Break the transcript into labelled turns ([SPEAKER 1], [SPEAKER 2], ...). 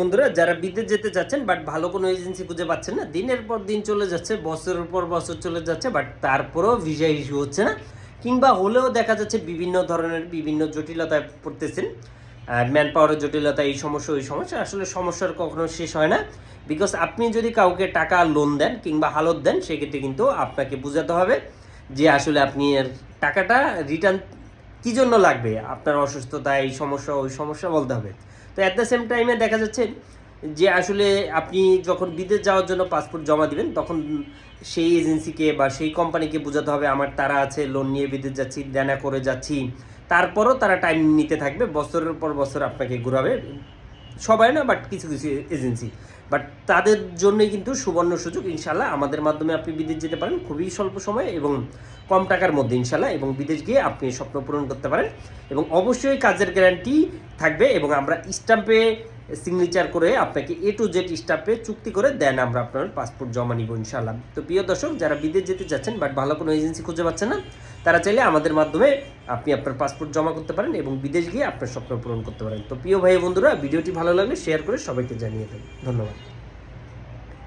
[SPEAKER 1] বন্ধুরা, যারা বিদেশ যেতে চাচ্ছেন বাট ভালো কোনো এজেন্সি খুঁজে পাচ্ছেন না, দিনের পর দিন চলে যাচ্ছে, বছরের পর বছর চলে যাচ্ছে বাট তারপরেও ভিসা ইস্যু হচ্ছে না। কিংবা হলেও দেখা যাচ্ছে বিভিন্ন ধরনের, বিভিন্ন জটিলতায় পড়তেছেন। আর ম্যান পাওয়ারের জটিলতা, এই সমস্যা, ওই সমস্যা, আসলে সমস্যার কখনো শেষ হয় না। বিকজ আপনি যদি কাউকে টাকা লোন দেন কিংবা হালত দেন, সেক্ষেত্রে কিন্তু আপনাকে বোঝাতে হবে যে আসলে আপনি টাকাটা রিটার্ন কী জন্য লাগবে? আপনার অসুস্থতা, এই সমস্যা, ওই সমস্যা বলতে হবে। তো অ্যাট দ্য সেম টাইমে দেখা যাচ্ছে যে আসলে আপনি যখন বিদেশ যাওয়ার জন্য পাসপোর্ট জমা দিবেন, তখন সেই এজেন্সিকে বা সেই কোম্পানিকে বোঝাতে হবে, আমার তারা আছে লোন নিয়ে বিদেশ যাচ্ছি, দেনা করে যাচ্ছি। তারপরও তারা টাইম নিতে থাকবে, বছরের পর বছর আপনাকে ঘুরাবে। সবাই না বাট কিছু কিছু এজেন্সি বাট তাদের জন্যই কিন্তু সুবর্ণ সুযোগ ইনশাল্লাহ আমাদের মাধ্যমে আপনি বিদেশ যেতে পারেন, খুবই স্বল্প সময়ে এবং কম টাকার মধ্যে ইনশাল্লাহ এবং বিদেশ গিয়ে আপনি স্বপ্ন পূরণ করতে পারেন। এবং অবশ্যই কাজের গ্যারান্টি থাকবে এবং আমরা স্টাম্পে সিগনেচার করে আপনাকে এ টু জেড স্টাফে চুক্তি করে দেন আমরা আপনার পাসপোর্ট জমা নিব ইনশাল্লাহ তো প্রিয় দর্শক, যারা বিদেশ যেতে চাচ্ছেন বাট ভালো কোনো এজেন্সি খুঁজে পাচ্ছেন না, তারা চাইলে আমাদের মাধ্যমে আপনি আপনার পাসপোর্ট জমা করতে পারেন এবং বিদেশ গিয়ে আপনার স্বপ্ন পূরণ করতে পারেন। তো প্রিয় ভাই বন্ধুরা, ভিডিওটি ভালো লাগলে শেয়ার করে সবাইকে জানিয়ে দেন। ধন্যবাদ।